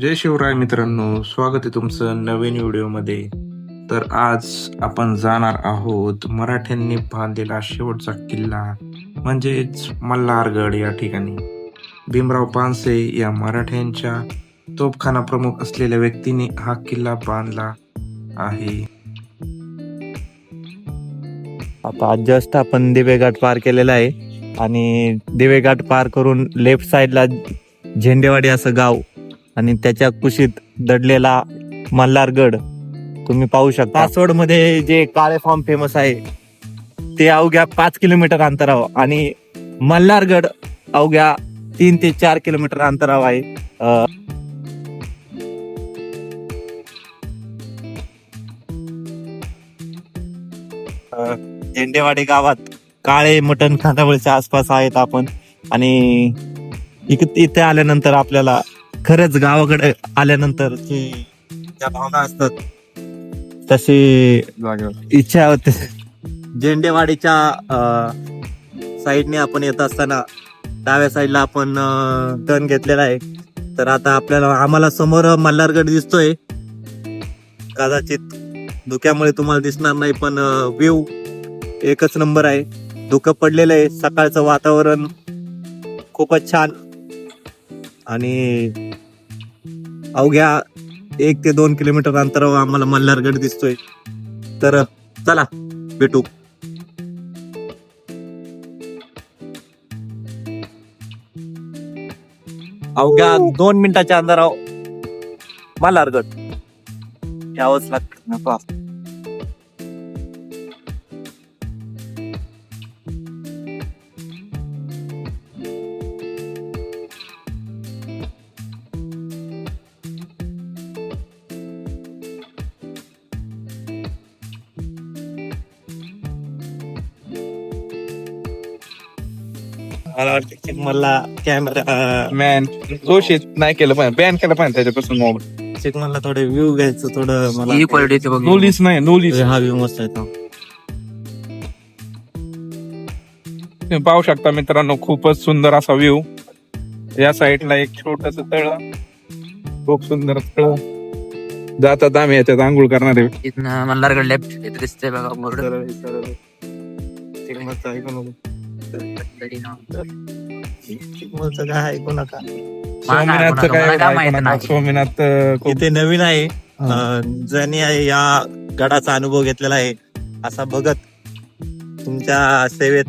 जय शिवराय मित्रांनो स्वागत आहे तुमचं नवीन व्हिडिओमध्ये. तर आज आपण जाणार आहोत मराठ्यांनी बांधलेला शेवटचा किल्ला म्हणजेच मल्हारगड या ठिकाणी. भीमराव पानसे या मराठ्यांच्या तोपखाना प्रमुख असलेल्या व्यक्तीने हा किल्ला बांधला आहे. आता जस्ट आपण दिवेघाट पार केलेला आहे आणि दिवेघाट पार करून लेफ्ट साईडला झेंडेवाडी असं गाव आणि त्याच्या कुशीत दडलेला मल्हारगड तुम्ही पाहू शकता. पासवडमध्ये जे काळे फॉर्म फेमस आहे ते अवघ्या पाच किलोमीटर अंतरावर आणि मल्हारगड अवघ्या तीन ते चार किलोमीटर अंतरावर आहे. झेंडेवाडी गावात काळे मटण खानावळच्या आसपास आहेत आपण. आणि इथे आल्यानंतर आपल्याला खरंच गावाकडे आल्यानंतर ज्या भावना असतात तशी इच्छा होते. झेंडेवाडीच्या साईडने आपण येत असताना डाव्या साईडला आपण टर्न घेतलेला आहे. तर आता आपल्याला आम्हाला समोर मल्हारगड दिसतोय. कदाचित धुक्यामुळे तुम्हाला दिसणार नाही पण व्ह्यू एकच नंबर आहे. धुकं पडलेलं आहे सकाळचं वातावरण खूपच छान. आणि अवघ्या एक ते दोन किलोमीटर अंतरावर आम्हाला मल्हारगड दिसतोय. तर चला भेटू. अवघ्या दोन मिनिटाच्या अंतरावर मल्हारगड. यावंच लागतं. मला वाटतं मला कॅमेरा मॅन घोषित नाही केलं पाहिजे बॅन केलं पाहिजे त्याच्यापासून मोबाईल मला थोडे व्ह्यू घ्यायचं थोडं मला ही क्वालिटी बघ. नोलीस नाही नोलीस हा व्ह्यू मस्त आहे तो. तुम्ही पाहू शकता मित्रांनो खूपच सुंदर असा व्ह्यू या साईडला एक छोटस तळ. खूप सुंदर तळ. जातात आम्ही याच्यात आंघोळ करणारे. इथनं मल्हारगड लेफ्ट इथे दिसतंय बघा बोर्ड चिकमलचं ऐकू नको. चिकमलचं काय ऐकू नका. स्वामीनाथचं काय मला काय ऐकू माहीत नका. नाही. स्वामीनाथ अं, खूप इथे नवीन आहे. अं, ज्यांनी या गडाचा अनुभव घेतलेला आहे असा बघत तुमच्या सेवेत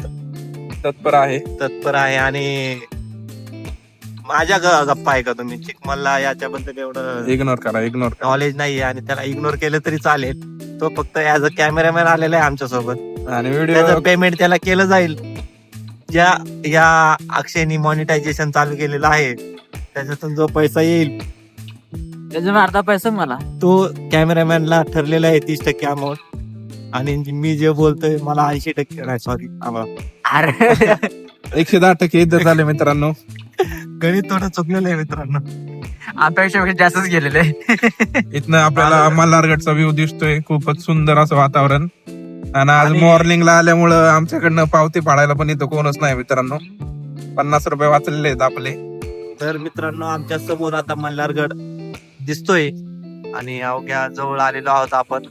तत्पर आहे. तत्पर आहे आणि माझ्या ग- गप्पा आहे का तुम्ही. चिकमलला याच्याबद्दल एवढं इग्नोर करा इग्नोर करा. नॉलेज नाहीये आणि त्याला इग्नोर केलं तरी चालेल. तो फक्त ऍज अ कॅमेरामॅन आलेला आहे आमच्यासोबत आणि व्हिडिओ त्याचं पेमेंट त्याला केलं जाईल. ज्या या अक्षयनी मॉनिटायझेशन चालू केलेलं आहे त्याच्यातून जो पैसा येईल. त्याचा अर्धा पैसा मला. तो कॅमेरामॅनला ठरलेला आहे तीस टक्के अमाऊंट आणि मी जे बोलतोय मला ऐंशी टक्के नाही सॉरी अरे. एकशे दहा टक्के इज्जत झाले मित्रांनो. गणित थोडं चुकलेलं आहे मित्रांनो. अपेक्षा जास्तच गेलेले. इथनं आपल्याला मल्हारगडचा व्ह्यू दिसतोय. खूपच सुंदर असं वातावरण. आणि आज आणि- मॉर्निंगला आल्यामुळं आमच्याकडनं पावती फाडायला पण इथं कोणच नाही मित्रांनो. पन्नास रुपये वाचलेले आहेत आपले. तर मित्रांनो आमच्यासमोर आता मल्हारगड दिसतोय. आणि अवघ्या जवळ आलेलो आहोत आपण.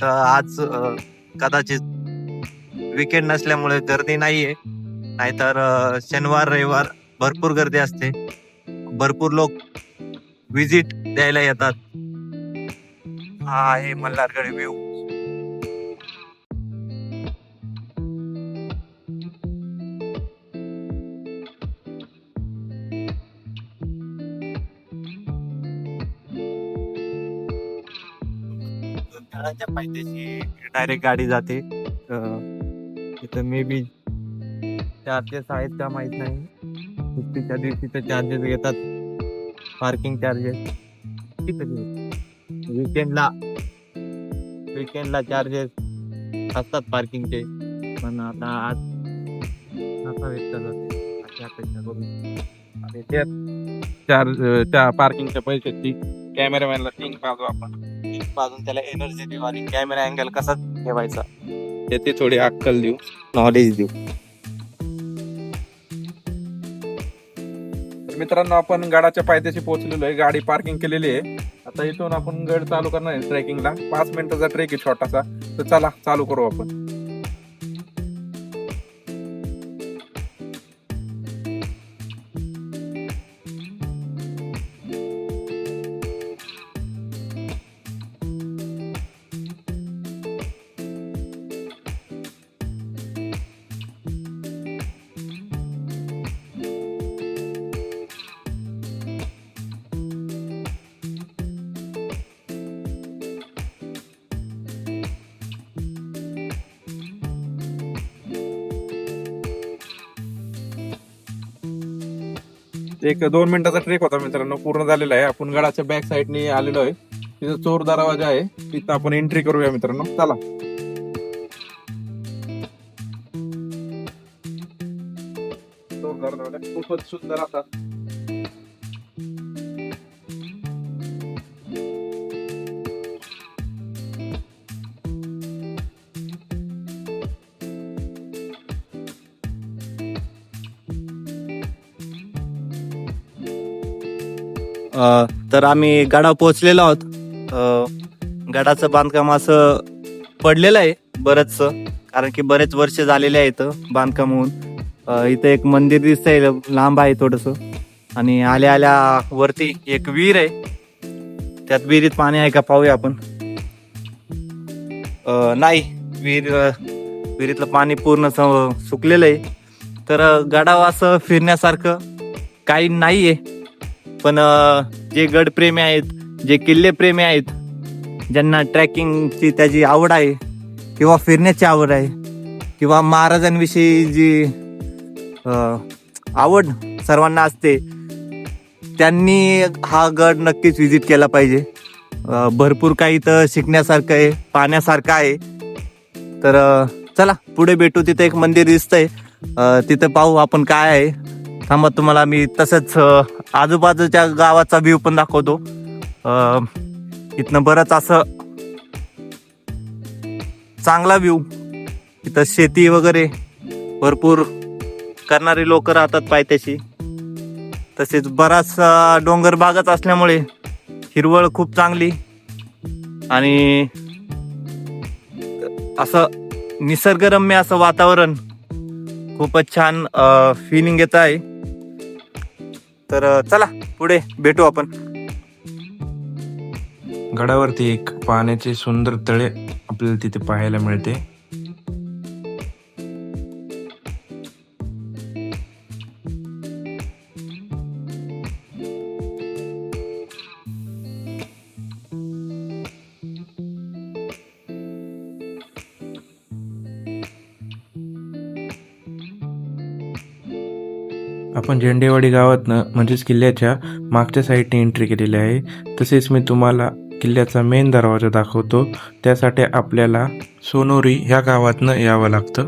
तर आज अं, कदाचित विकेंड नसल्यामुळे गर्दी नाहीये. नाहीतर अं, शनिवार रविवार भरपूर गर्दी असते. भरपूर लोक विजिट द्यायला येतात. हा आहे मल्हारगड व्ह्यू घराच्या पायथ्याशी डायरेक्ट गाडी जाते. इथं मे बी चार्जेस आहेत का माहीत नाही. सुट्टीच्या दिवशी तर चार्जेस घेतात पार्किंग चार्जेस विकेंडला विकेंडला चार्जेस असतात पार्किंगचे पण आता आज आता व्यक्त जाते अशी अपेक्षा करू. आणि त्यात चार त्या पार्किंगच्या पैशाची कॅमेरामॅनला टिंग पाहतो आपण. पाजून त्याला एनर्जी देऊ आणि कॅमेरा अँगल कसा ठेवायचा. याची थोडी अक्कल देऊ. नॉलेज देऊ. मित्रांनो आपण गडाच्या पायथ्याशी पोहोचलेलो आहे. गाडी पार्किंग केलेली आहे. आता इथून आपण गड चालू करणार आहे ट्रेकिंगला पाच मिनिटाचा ट्रेक आहे छोटासा. तर चला चालू करू आपण. एक दोन मिनिटाचा ट्रेक होता मित्रांनो. पूर्ण झालेला आहे. आपण गडाच्या बॅक साईडने आलेलो आहे. तिथं चोर दरवाजा आहे. तिथं आपण एंट्री करूया मित्रांनो. चला. दरवाजा खूपच सुंदर असा. अ, तर आम्ही गडा पोहोचलेलो आहोत. अ, गडाचं बांधकाम असं पडलेलं आहे बरंच कारण की बरेच वर्ष झालेले आहेत बांधकाम होऊन. अ, इथं एक मंदिर दिसतंय लांब आहे थोडस. आणि आल्या आल्या वरती एक विहीर आहे. त्यात विहिरीत पाणी आहे का पाहूया आपण. अ, नाही विहीर विहिरीतलं पाणी पूर्ण स- सुकलेलं आहे. तर गडाव असं फिरण्यासारखं काही नाही आहे पण जे गडप्रेमी आहेत जे किल्लेप्रेमी आहेत ज्यांना ट्रॅकिंगची त्याची आवड आहे किंवा फिरण्याची आवड आहे किंवा महाराजांविषयी जी आवड सर्वांना असते त्यांनी हा गड नक्कीच व्हिजिट केला पाहिजे. भरपूर काही इथं शिकण्यासारखं आहे पाहण्यासारखं आहे. तर चला पुढे भेटू तिथं एक मंदिर दिसतंय. तिथं पाहू आपण काय आहे. थांबा तुम्हाला मी तसंच आजूबाजूच्या गावाचा व्ह्यू पण दाखवतो. इथनं बरंच असं चांगला व्ह्यू इथं शेती वगैरे भरपूर करणारे लोक राहतात पायथ्याशी. तसेच बराचसा डोंगर भागच असल्यामुळे हिरवळ खूप चांगली. आणि असं निसर्गरम्य असं वातावरण खूपच छान फिलिंग येत आहे. तर चला पुढे भेटू आपण. गडावरती एक पाण्याचे सुंदर तळे आपल्याला तिथे पाहायला मिळते. आपण झेंडेवाडी गावातनं म्हणजेच किल्ल्याच्या मागच्या साईडने एंट्री केलेली आहे. तसेच मी तुम्हाला किल्ल्याचा मेन दरवाजा दाखवतो. त्यासाठी आपल्याला सोनोरी ह्या गावातनं यावं लागतं.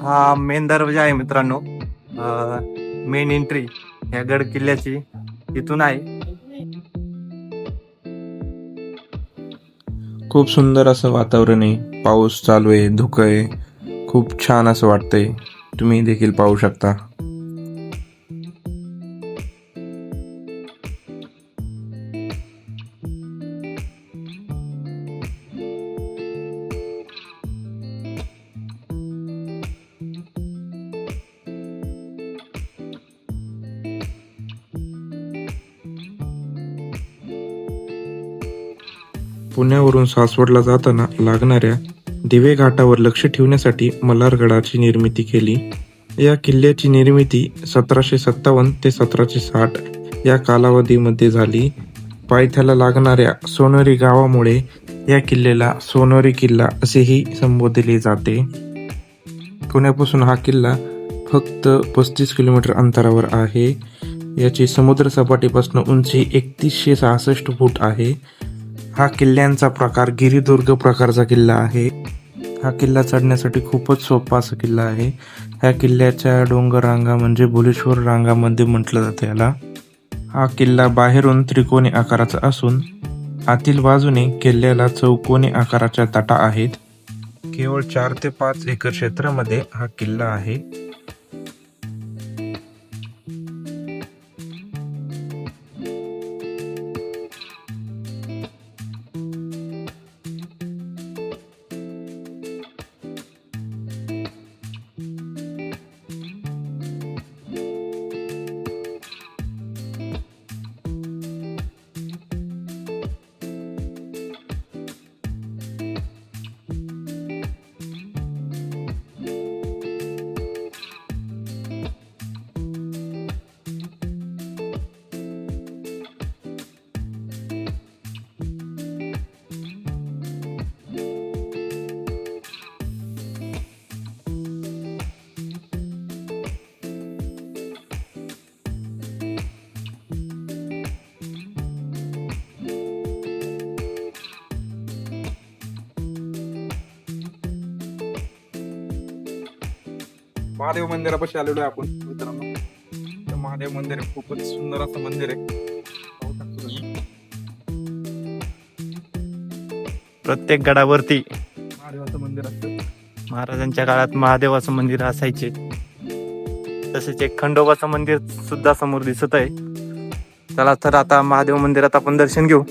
हा मेन दरवाजा आहे मित्रांनो. मेन एंट्री ह्या गड किल्ल्याची इथून आहे. खूप सुंदर असं वातावरण आहे. पाऊस चालू आहे धुकं आहे. खूप छान असं वाटतंय. तुम्ही देखील पाहू शकता. पुण्यावरून सासवडला जाताना लागणाऱ्या दिवे घाटावर लक्ष ठेवण्यासाठी मल्हारगडाची निर्मिती केली. या किल्ल्याची निर्मिती सतराशे सत्तावन्न ते सतराशे साठ या कालावधीमध्ये झाली. पायथ्याला लागणाऱ्या सोनेरी गावामुळे या किल्ल्याला सोनेरी किल्ला असेही संबोधले जाते. पुण्यापासून हा किल्ला फक्त पस्तीस किलोमीटर अंतरावर आहे. याची समुद्रसपाटीपासून उंची एकतीसशे सहासष्ट फूट आहे. हा किल्ल्यांचा प्रकार गिरिदुर्ग प्रकारचा किल्ला आहे. हा किल्ला चढण्यासाठी खूपच सोपा असा किल्ला आहे. ह्या किल्ल्याच्या डोंगर रांगा म्हणजे भुलेश्वर रांगामध्ये म्हटलं जातं याला. हा किल्ला बाहेरून त्रिकोणी आकाराचा असून आतील बाजूने किल्ल्याला चौकोनी आकाराच्या तटा आहेत. केवळ चार ते पाच एकर क्षेत्रामध्ये हा किल्ला आहे. महादेव मंदिरापाशी आलेलो आहे आपण मित्रांनो. तर महादेव मंदिर आहे खूपच सुंदर असं मंदिर आहे. प्रत्येक गडावरती महादेवाचं मंदिर असतं. महाराजांच्या काळात महादेवाचं मंदिर असायचे. तसेच एक खंडोबाचं मंदिर सुद्धा समोर दिसत आहे. चला तर आता महादेव मंदिरात आपण दर्शन घेऊ.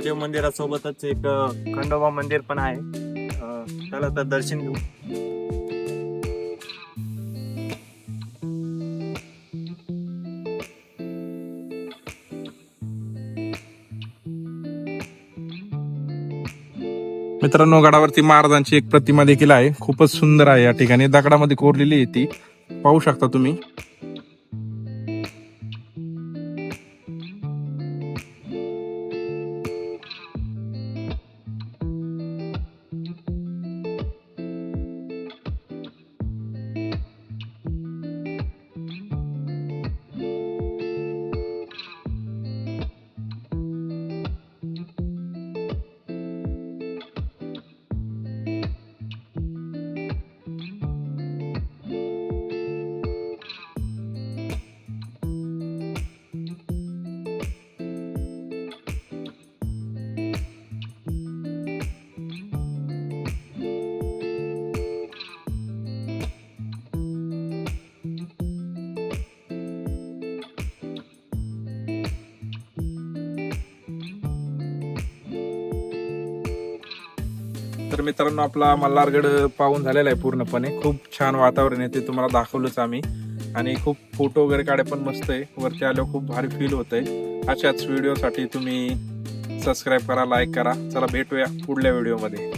महादेव मंदिरासोबतच एक खंडोबा मंदिर पण आहे. चला तर दर्शन घेऊ. मित्रांनो गडावरती महाराजांची एक प्रतिमा देखील आहे. खूपच सुंदर आहे या ठिकाणी. दगडामध्ये कोरलेली आहे ती. पाहू शकता तुम्ही. तर मित्रांनो आपला मल्हारगड पाहून झालेला आहे पूर्णपणे. खूप छान वातावरण आहे ते तुम्हाला दाखवलंच आम्ही. आणि खूप फोटो वगैरे काढे पण मस्त आहे. वरती आल्यावर खूप भारी फील होत आहे अशाच व्हिडिओसाठी तुम्ही सबस्क्राईब करा लाईक करा. चला भेटूया पुढल्या व्हिडिओमध्ये